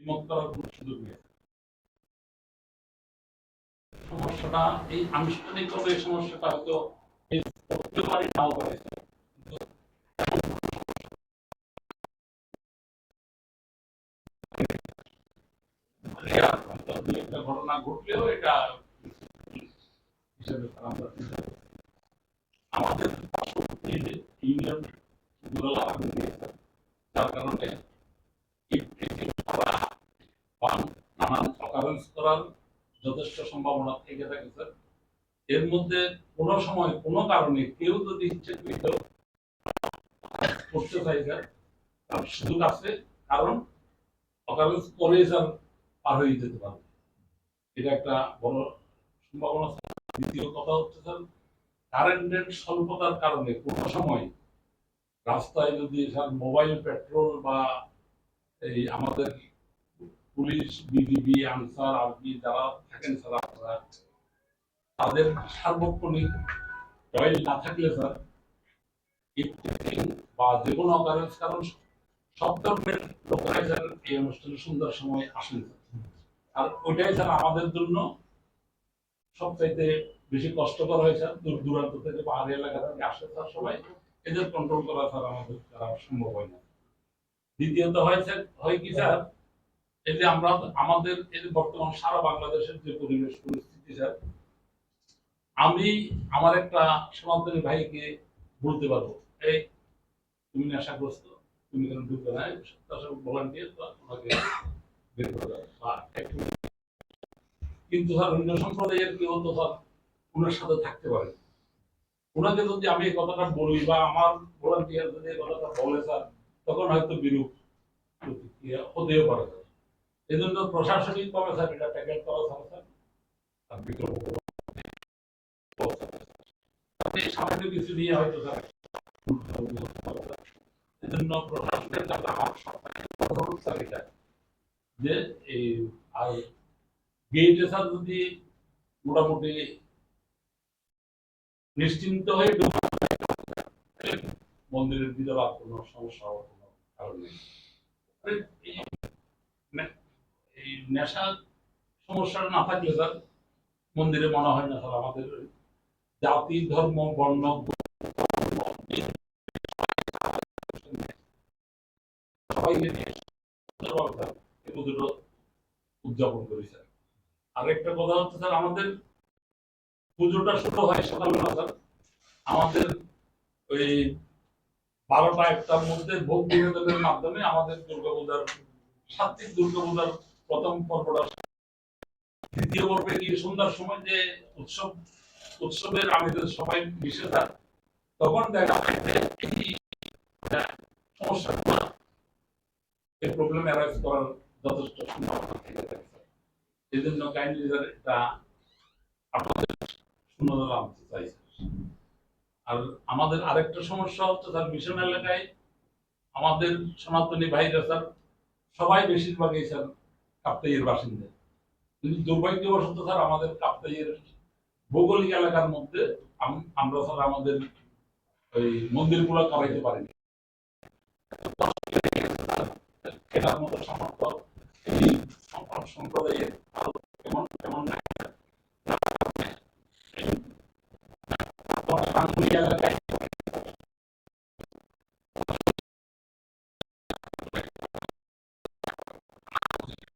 করার কোনো সুযোগ নেই। সমস্যাটা এই আনুষ্ঠানিকভাবে সমস্যাটা হয়তো নাও ঘটনা ঘটলেও এটা আমাদের যার কারণে এই পৃথিবী ছাড়া বা যথেষ্ট সম্ভাবনা থেকে থাকে, স্যার। এর মধ্যে সময় কারণে কেউ যদি করতে চাই স্যার সুযোগ আছে, কারণ স্যার, পার হয়ে যেতে পারবে। এটা একটা বড় সম্ভাবনা দ্বিতীয় কথা হচ্ছে, স্যার, কারেন্টের স্বল্পতার কারণে কোনো সময় রাস্তায় যদি, স্যার, মোবাইল, পেট্রোল বা এই আমাদের পুলিশ, বিজিবি, আনসার, আরবি যারা থাকেন স্যার আপনারা, তাদের সার্বক্ষণিক অয়েল না থাকলে স্যার বা যে কোনো অকারেন্স কারণ সব ধরনের লোকেরাই স্যার এই অনুষ্ঠানে সুন্দর সময় আসেন আর ওইটাই স্যার আমাদের জন্য সবচাইতে বেশি কষ্টকর হয় স্যার, দূর দূরান্ত থেকে পাহাড়ি এলাকা থেকে আসে স্যার সবাই, এদের কন্ট্রোল করা স্যার আমাদের দ্বারা সম্ভব হয় না। দ্বিতীয়ত হয় স্যার, হয় কি স্যার যে আমরা, আমাদের এই বর্তমান সারা বাংলাদেশের যে পরিবেশ, পরিস্থিতি স্যার, আমি আমার একটা সনাতনী ভাইকে বলতে পারব। এই, তুমি নেশাগ্রস্ত, তুমি কেন ঢুকবে না? ভলান্টিয়ার কিন্তু অন্য সম্প্রদায়ের কেউ তো স্যার ওনার সাথে থাকতে পারে ওনাকে যদি আমি এই কথাটা বলি বা আমার ভলান্টিয়ার যদি এই কথাটা বলে স্যার, তখন হয়তো বিরূপ প্রতিক্রিয়া হতেও পারে। স্যার এই জন্য প্রশাসনিক স্যার ট্যাকেল করা। তাতে সামান্য কিছু নিয়ে হয়তো স্যার এই জন্য প্রশাসনের যে এই আর গেটে যদি মোটামুটি নিশ্চিন্ত হয়ে মন্দিরের ভিতরে আর কোনো সমস্যা হওয়ার কোনো কারণ নেই এই নেশা না থাকলে স্যার মন্দিরে মনে হয় না স্যার আমাদের জাতি, ধর্ম, বর্ণ, উদযাপন করি স্যার আরেকটা কথা হচ্ছে, স্যার, আমাদের পুজোটা শুরু হয় সকালবেলা, স্যার। আমাদের ওই বারোটা একটার মধ্যে ভোগ বিনোদনের মাধ্যমে আমাদের দুর্গাপূজার সাত্বিক দুর্গাপূজার প্রথম পর্বটা দ্বিতীয় পর্বে গিয়ে সন্ধ্যার সময় যে উৎসব, উৎসবের আমেজের সবাই মিশে তখন দেখা যায় যে এই প্রবলেম অ্যারাইজ করার যথেষ্ট সম্ভাবনা থেকে থাকে এই জন্য কাইন্ডলি এটা আপনাদের শূন্যতা আনতে আর আমাদের আরেকটা সমস্যা হচ্ছে স্যার, মিশন এলাকায় আমাদের সনাতনী ভাইরা স্যার, সবাই বেশিরভাগই স্যার কাপ্তাইয়ের বাসিন্দা। কিন্তু দুর্ভাগ্যবশত স্যার আমাদের কাপ্তাইয়ের ভৌগোলিক এলাকার মধ্যে আমরা স্যার আমাদের ওই মন্দির মন্দিরগুলো করাইতে পারিনি। সামর্থ্য এই সম- সম্প্রদায়ের আরও কেমন কেমন নাই স্যার। যার কারণে এই তোমার আঞ্চলিক এলাকায় মিশন এলাকায়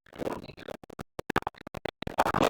Just, uh, মানে জায়গাটুকু পড়ছে সীমান্তবর্তী গাঙ্গুলিয়ায় পড়ছে বেশিরভাগ লোকালিটি স্যার আমাদের কাঁপতে এসছে রাস্তার মধ্যে যেটা ব্যবহার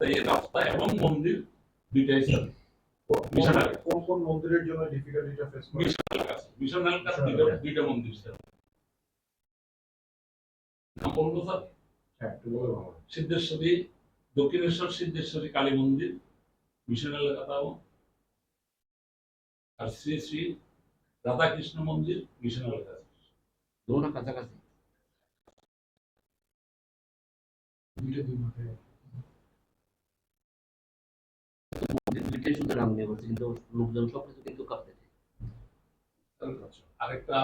রাস্তা এবং মন্দির দুইটাই স্যার মিশন কোন কোন মন্দিরের জন্য ডিফিকাল্টিটা ফেস করে? মিশনাল কাছে। মিশনাল কাছে দুইটা দুইটা মন্দির স্যার নাম বলব স্যার। হ্যাঁ একটু বলে ভালো। সিদ্ধেশ্বরী দক্ষিণেশ্বর সিদ্ধেশ্বরী কালী মন্দির মিশন এলাকাটাও আর শ্রী শ্রী রাধাকৃষ্ণ মন্দির মিশন এলাকা দুটো কাছাকাছি? দুইটা দুই মাঠে। দুইটাই শুধু নাম নিয়ে বলছে কিন্তু লোকজন সব কিছু কিন্তু আচ্ছা আরেকটা